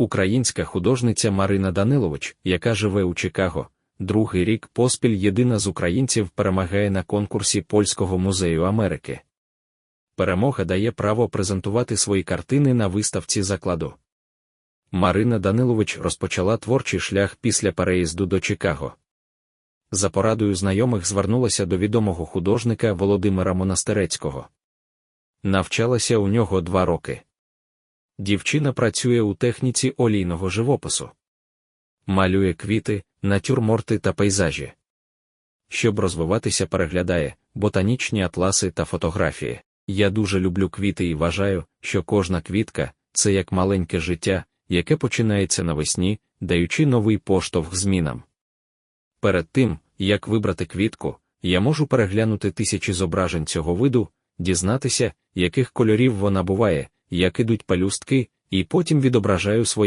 Українська художниця Марина Данилович, яка живе у Чикаго, другий рік поспіль єдина з українців перемагає на конкурсі Польського музею Америки. Перемога дає право презентувати свої картини на виставці закладу. Марина Данилович розпочала творчий шлях після переїзду до Чикаго. За порадою знайомих звернулася до відомого художника Володимира Монастерецького. Навчалася у нього два роки. Дівчина працює у техніці олійного живопису, малює квіти, натюрморти та пейзажі. Щоб розвиватися, переглядає ботанічні атласи та фотографії. Я дуже люблю квіти і вважаю, що кожна квітка це як маленьке життя, яке починається навесні, даючи новий поштовх змінам. Перед тим, як вибрати квітку, я можу переглянути тисячі зображень цього виду, дізнатися, яких кольорів вона буває, як ідуть пелюстки, і потім відображаю свої.